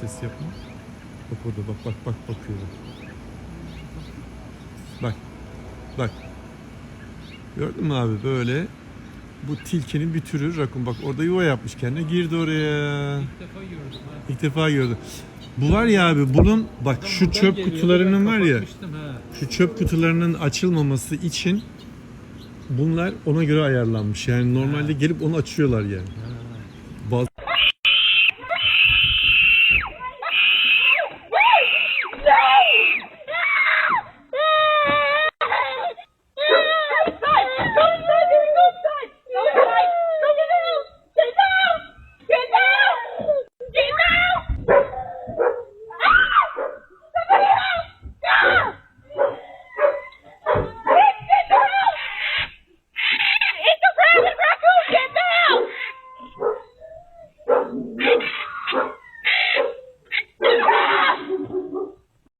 ses yapma. Bak orada bak bak bak bakıyor bak. Bak. Bak. Gördün mü abi böyle bu tilkinin bir türü rakun bak orada yuva yapmış kendine girdi oraya. İlk defa gördüm ha. İlk defa gördüm. Bu var ya abi bunun bak Adam şu çöp geliyordu, kutularının var ya şu çöp kutularının açılmaması için bunlar ona göre ayarlanmış. Yani normalde gelip onu açıyorlar yani. Ha.